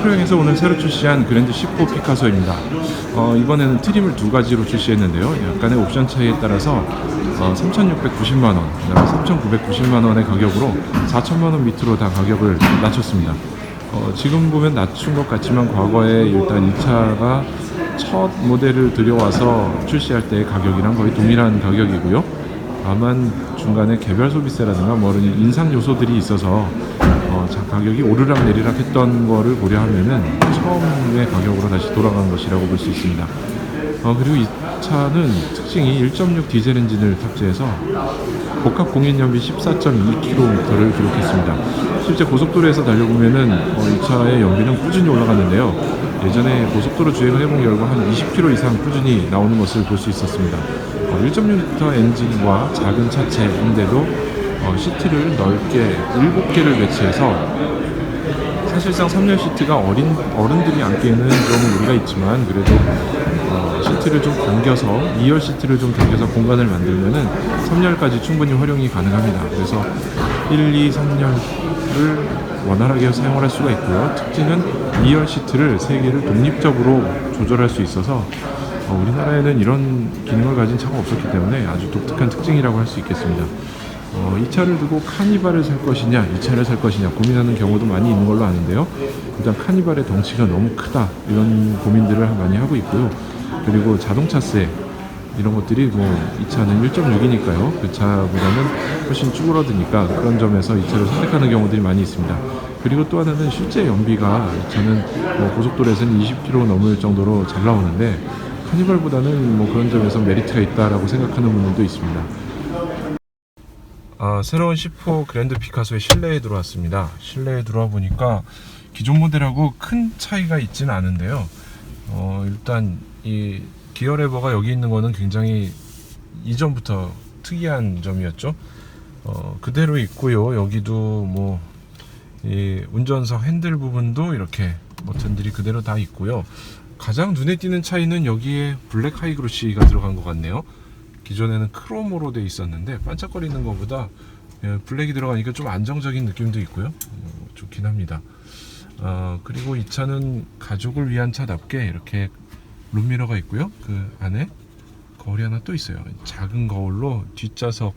시트로행에서 오늘 새로 출시한 그랜드 10호 피카소입니다. 어, 이번에는 트림을 두 가지로 출시했는데요. 약간의 옵션 차이에 따라서 어, 3,690만 원, 그다음에 3,990만 원의 가격으로 4천만 원 밑으로 다 가격을 낮췄습니다. 어, 지금 보면 낮춘 것 같지만 과거에 일단 이 차가 첫 모델을 들여와서 출시할 때의 가격이랑 거의 동일한 가격이고요. 다만 중간에 개별 소비세라든가 뭐 이런 인상 요소들이 있어서 가격이 오르락 내리락 했던 거를 고려하면은 처음의 가격으로 다시 돌아간 것이라고 볼 수 있습니다. 어, 그리고 이 차는 특징이 1.6 디젤 엔진을 탑재해서 복합 공인 연비 14.2km를 기록했습니다. 실제 고속도로에서 달려보면은 어, 이 차의 연비는 꾸준히 올라갔는데요. 예전에 고속도로 주행을 해본 결과 한 20km 이상 꾸준히 나오는 것을 볼 수 있었습니다. 어, 1.6L 엔진과 작은 차체인데도 어, 시트를 넓게 7개를 배치해서 사실상 3열 시트가 어린 어른들이 앉기에는 좀 무리가 있지만 그래도 어, 시트를 좀 당겨서 2열 시트를 좀 당겨서 공간을 만들면은 3열까지 충분히 활용이 가능합니다. 그래서 1, 2, 3열을 원활하게 사용을 할 수가 있고요. 특징은 2열 시트를 3개를 독립적으로 조절할 수 있어서 어, 우리나라에는 이런 기능을 가진 차가 없었기 때문에 아주 독특한 특징이라고 할 수 있겠습니다. 어, 이 차를 두고 카니발을 살 것이냐, 이 차를 살 것이냐 고민하는 경우도 많이 있는 걸로 아는데요. 일단 카니발의 덩치가 너무 크다 이런 고민들을 많이 하고 있고요. 그리고 자동차세 이런 것들이 뭐 이 차는 1.6이니까요. 그 차보다는 훨씬 쭈그러드니까 그런 점에서 이 차를 선택하는 경우들이 많이 있습니다. 그리고 또 하나는 실제 연비가 이 차는 뭐 고속도로에서는 20km 넘을 정도로 잘 나오는데 카니발보다는 뭐 그런 점에서 메리트가 있다라고 생각하는 분들도 있습니다. 아, 새로운 10호 그랜드 피카소의 실내에 들어왔습니다. 실내에 들어와 보니까 기존 모델하고 큰 차이가 있지는 않은데요. 어, 일단 이 기어 레버가 여기 있는 거는 굉장히 이전부터 특이한 점이었죠. 어, 그대로 있고요. 여기도 뭐 이 운전석 핸들 부분도 이렇게 버튼들이 그대로 다 있고요. 가장 눈에 띄는 차이는 여기에 블랙 하이그로시가 들어간 것 같네요. 기존에는 크롬으로 돼 있었는데 반짝거리는 것보다 예, 블랙이 들어가니까 좀 안정적인 느낌도 있고요. 어, 좋긴 합니다. 어, 그리고 이 차는 가족을 위한 차답게 이렇게 룸미러가 있고요. 그 안에 거울이 하나 또 있어요. 작은 거울로 뒷좌석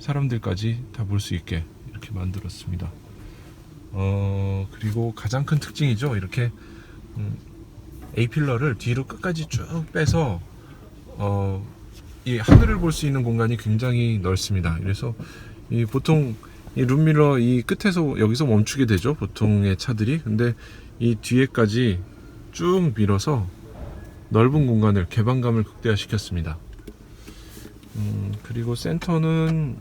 사람들까지 다 볼 수 있게 이렇게 만들었습니다. 어, 그리고 가장 큰 특징이죠. 이렇게 음, A 필러를 뒤로 끝까지 쭉 빼서 어, 이 하늘을 볼 수 있는 공간이 굉장히 넓습니다. 그래서 이 보통 이 룸미러 이 끝에서 여기서 멈추게 되죠. 보통의 차들이. 근데 이 뒤에까지 쭉 밀어서 넓은 공간을 개방감을 극대화시켰습니다. 음, 그리고 센터는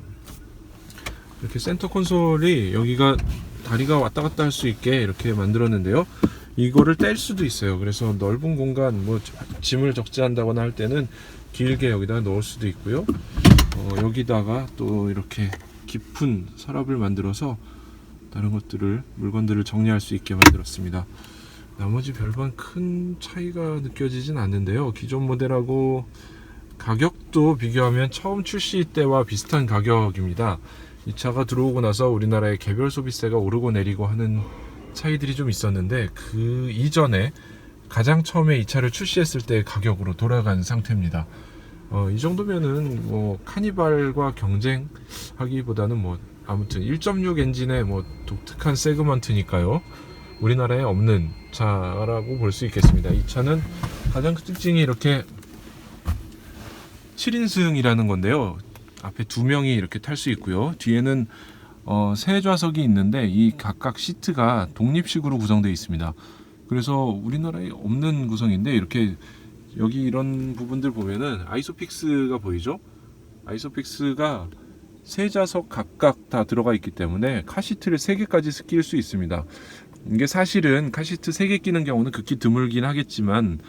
이렇게 센터 콘솔이 여기가 다리가 왔다 갔다 할 수 있게 이렇게 만들었는데요. 이거를 뗄 수도 있어요. 그래서 넓은 공간, 뭐 짐을 적재한다거나 할 때는 길게 여기다 넣을 수도 있고요. 어, 여기다가 또 이렇게 깊은 서랍을 만들어서 다른 것들을 물건들을 정리할 수 있게 만들었습니다. 나머지 별반 큰 차이가 느껴지진 않는데요. 기존 모델하고 가격도 비교하면 처음 출시 때와 비슷한 가격입니다. 이 차가 들어오고 나서 우리나라의 개별 소비세가 오르고 내리고 하는 차이들이 좀 있었는데 그 이전에 가장 처음에 이 차를 출시했을 때 가격으로 돌아간 상태입니다. 어, 이 정도면은 뭐 카니발과 경쟁하기보다는 뭐 아무튼 1.6 엔진의 뭐 독특한 세그먼트니까요. 우리나라에 없는 차라고 볼 수 있겠습니다. 이 차는 가장 큰 특징이 이렇게 7인승이라는 건데요. 앞에 두 명이 이렇게 탈 수 있고요. 뒤에는 어, 세 좌석이 있는데 이 각각 시트가 독립식으로 구성되어 있습니다. 그래서 우리나라에 없는 구성인데 이렇게 여기 이런 부분들 보면은 아이소픽스가 보이죠? 아이소픽스가 세 좌석 각각 다 들어가 있기 때문에 카시트를 세 개까지 끼울 수 있습니다. 이게 사실은 카시트 세 개 끼는 경우는 극히 드물긴 하겠지만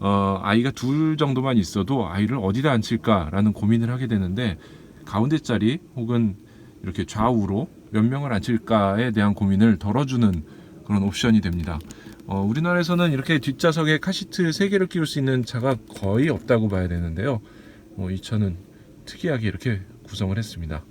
어, 아이가 둘 정도만 있어도 아이를 어디다 앉힐까라는 고민을 하게 되는데 가운데 자리 혹은 이렇게 좌우로 몇 명을 앉힐까에 대한 고민을 덜어주는 그런 옵션이 됩니다. 어, 우리나라에서는 이렇게 뒷좌석에 카시트 3개를 끼울 수 있는 차가 거의 없다고 봐야 되는데요. 어, 이 차는 특이하게 이렇게 구성을 했습니다.